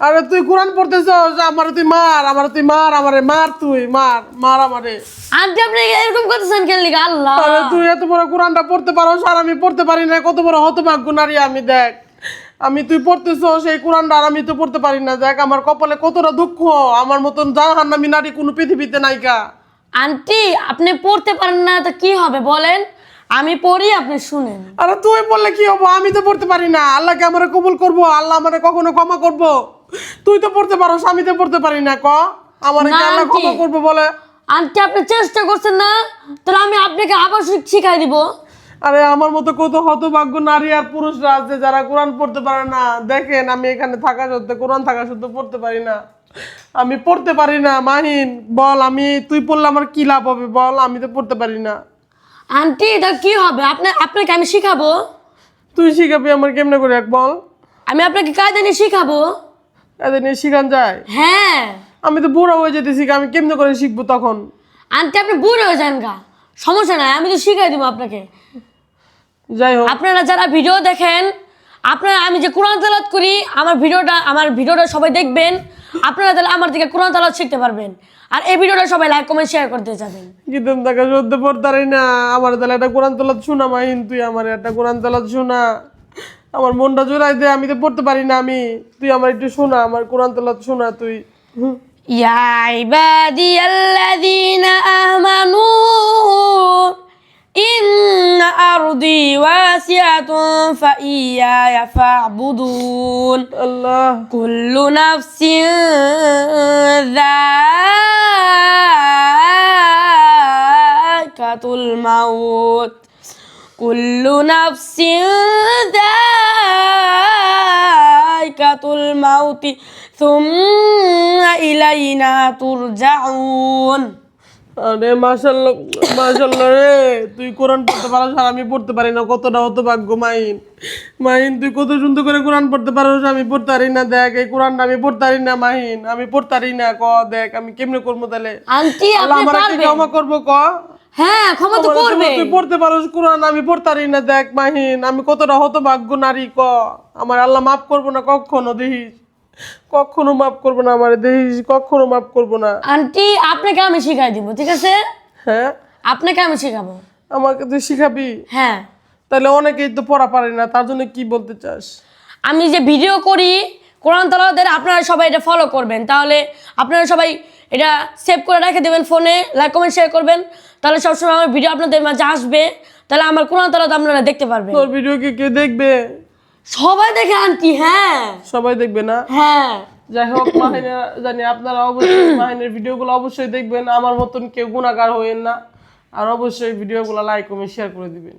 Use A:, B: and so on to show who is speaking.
A: আরে তুই কোরআন পড়তেছ আমার তুই মার আমার তুই মার আমারে মার তুই মার মার আমারে।
B: আল্লাহ।
A: তুই এত বড় কোরআনটা পড়তে পারো আর আমি পড়তে পারি না কত বড় হতভাগ্য নারী আমি দেখ। আমি তুই পড়তেছ সেই কোরআনটা আর আমি তো পড়তে পারি না। দেখ আমার কপালে কতটা দুঃখ আমার মতন জাহান্নামী নারী কোনো পৃথিবীতে নাইকা
B: আন্টি আপনি পড়তে পারেন না তো কি হবে বলেন? আমি পড়ি আপনি শুনেন।
A: আরে তুই বললে কি হব? আমি তো পড়তে পারি না। আল্লাহকে আমারে কবুল করব আল্লাহ আমারে কখনো ক্ষমা করব। তুই তো পড়তে পারো আমি তো পড়তে পারি না ক? আমারে কি আল্লাহ ক্ষমা করব বলে?
B: আন্টি আপনি চেষ্টা করছেন না তাহলে আমি আপনাকে আবার শিখাই দিব।
A: আরে আমার মতো কত হতভাগ্য নারী আর পুরুষরা আছে যারা কোরআন পড়তে পারে না। দেখেন আমি এখানে থাকা সত্ত্বেও কোরআন থাকা সত্ত্বেও পড়তে পারি না। আমি পড়তে পারি না মাহিন বল আমি তুই পড়লে আমার কি লাভ হবে? বল আমি তো পড়তে পারি না।
B: আন্টি এটা কি হবে? আপনি আপনাকে আমি শিখাবো?
A: তুই শিখাবি আমার কেমনে করে এক বল?
B: আমি আপনাকে কায়দা নিয়ে শিখাবো?
A: এদের নিয়ে শিখান যায়?
B: হ্যাঁ।
A: আমি তো বুড়ো হয়ে যেতেছি আমি কেমনে করে শিখব তখন?
B: আন্টি আপনি বুড়ো হয়ে যান গা। সমস্যা নাই আমি তো শিখাই দিব আপনাকে।
A: যাই হোক।
B: আপনারা যারা ভিডিও দেখেন আপনারা আমি যে কোরআন তালাত করি আমার ভিডিওটা আমার ভিডিওটা সবাই দেখবেন। আপনারা তাহলে আমার থেকে কোরআন তালাত শিখতে পারবেন। আর এই ভিডিওটা সবাই লাইক কমেন্ট শেয়ার করতে যাবেন।
A: গীতম তাকে সদ্য পড়তারি না। আমার তাহলে একটা কোরআন তলাত শোনা মাহিন তুই আমার একটা কোরআন তলাত শোনা। আমার মনটা জোড়াই দে আমি তো পড়তে পারি না আমি। তুই আমার একটু শোনা আমার কোরআন তলাত শোনা তুই। হুম।
B: يا واسعة فإياي فاعبدون.
A: الله.
B: كل نفس ذائقة الموت. كل نفس ذائقة الموت. ثم إلينا ترجعون.
A: আরে মাশাল্লাহ মাশাল্লাহ রে তুই কোরআন পড়তে পারোস আর আমি পড়তে পারি না কতটা হতো ভাগ্য মাহিন মাহিন তুই কত সুন্দর করে কোরআন পড়তে পারোস আমি পড়তে পারি না দেখ এই কোরআনটা আমি পড়তে পারি না মাহিন আমি পড়তে পারি না ক দেখ আমি কেমনে করব তাহলে?
B: আন্টি আপনি
A: আমার কি
B: পারবেন।
A: ক্ষমা করব ক?
B: হ্যাঁ ক্ষমা তো করবে
A: তুই পড়তে পারোস কোরআন আমি পড়তে পারি না দেখ মাহিন আমি কতটা হতভাগ্য নারী ক? আমার আল্লাহ মাফ করব না কখনো দেখিস। কখনো মাফ করব না আমার দেখিস কখনো মাফ করব না।
B: আন্টি আপনাকে আমি শিখাই দিব ঠিক আছে?
A: হ্যাঁ?
B: আপনাকে আমি শেখাবো।
A: আমাকে তুই শিখাবি?
B: হ্যাঁ।
A: তাহলে অনেকেই তো পড়া পারে না তার জন্য কি বলতে চাস?
B: আমি যে ভিডিও করি কোরআন তালাওয়াতের আপনারা সবাই এটা ফলো করবেন। তাহলে আপনারা সবাই এটা সেভ করে রেখে দেবেন ফোনে লাইক কমেন্ট শেয়ার করবেন। তাহলে সবসময় আমার ভিডিও আপনাদের মাঝে আসবে। তাহলে আমার কোরআন তালাওয়াত আপনারা দেখতে পারবেন।
A: তোর ভিডিও কি কে দেখবে?
B: সবাই দেখে আন্টি হ্যাঁ।
A: সবাই দেখবে না?
B: হ্যাঁ।
A: যাই হোক মাহিনা জানি আপনারা অবশ্যই মাহিনের ভিডিওগুলো অবশ্যই দেখবেন। আমার মতন কেউ গুণাগার হইেন না। আর অবশ্যই ভিডিওগুলো লাইক কমেন্ট শেয়ার করে দিবেন।